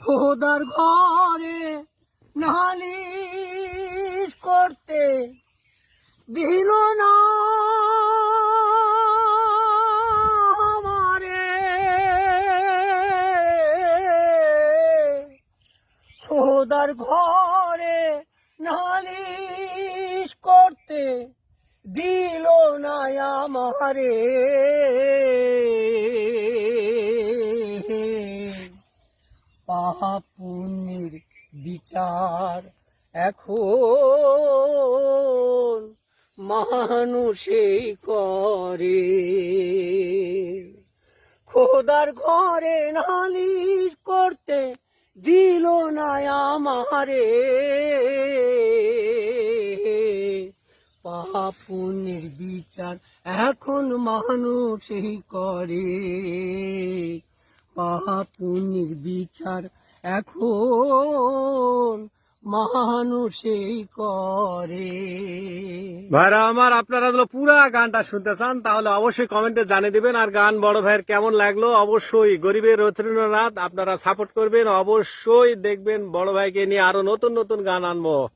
খোদার ঘরে নালিশ করতে দিল না আমারে। খোদার ঘরে নালিশ করতে দিল না আমারে। পাপ পুণ্যের বিচার। এখন মানুষেই করে। খোদার ঘরে নালিশ করতে দিল না আমারে। পাপ পুণ্যের বিচার এখন মানুষই করে। পাপ বিচার এখন মানুষই করে। ভাইরা, আমার আপনারা যদি পুরা গানটা শুনতে চান, তাহলে অবশ্যই কমেন্টে জানিয়ে দিবেন। আর গান বড় ভাইয়ের কেমন লাগল? অবশ্যই গরিবের রথীন্দ্রনাথ আপনারা সাপোর্ট করবেন। অবশ্যই দেখবেন বড় ভাইকে নিয়ে আরও নতুন নতুন গান আনব।